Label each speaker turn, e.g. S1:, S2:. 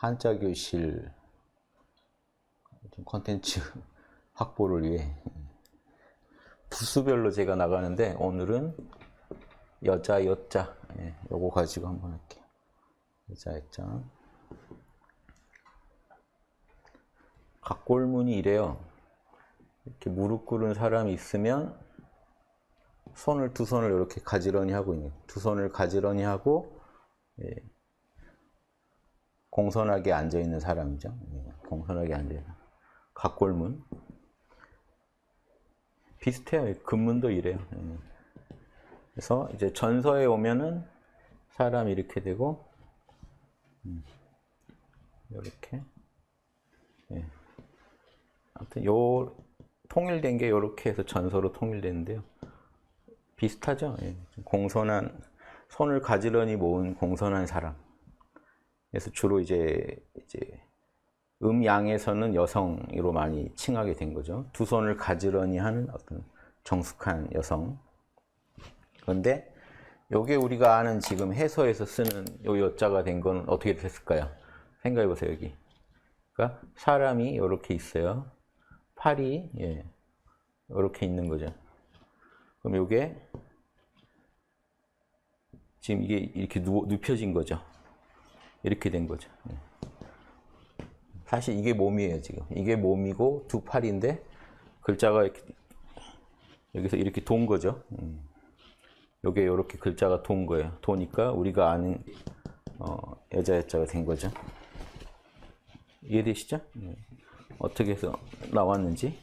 S1: 한자 교실 좀 컨텐츠 확보를 위해 부수별로 제가 나가는데 오늘은 여자 여자 예, 요거 가지고 한번 할게요. 여자 여자 각골문이 이래요. 이렇게 무릎 꿇은 사람이 있으면 손을 두 손을 이렇게 가지런히 하고 있는 두 손을 가지런히 하고 예, 공손하게 앉아 있는 사람이죠. 예, 공손하게 앉아 있는 각골문 비슷해요. 금문도 이래요. 예. 그래서 이제 전서에 오면은 사람이 이렇게 되고 음, 이렇게 예. 아무튼 요 통일된 게 이렇게 해서 전서로 통일되는데요. 비슷하죠. 예. 공손한 손을 가지런히 모은 공손한 사람. 그래서 주로 이제 이제 음양에서는 여성으로 많이 칭하게 된 거죠. 두 손을 가지런히 하는 어떤 정숙한 여성. 그런데 요게 우리가 아는 지금 해서에서 쓰는 요 여자가 된 건 어떻게 됐을까요? 생각해 보세요, 여기. 그러니까 사람이 이렇게 있어요. 팔이 예. 이렇게 있는 거죠. 그럼 요게 지금 이게 이렇게 누, 눕혀진 거죠. 이렇게 된 거죠. 예. 사실 이게 몸이에요, 지금. 이게 몸이고 두 팔인데 글자가 이렇게 여기서 이렇게 돈 거죠. 음. 요게 이렇게 글자가 돈 거예요. 도니까 우리가 아는 어, 여자 여자가 된 거죠. 이해되시죠? 예. 어떻게 해서 나왔는지.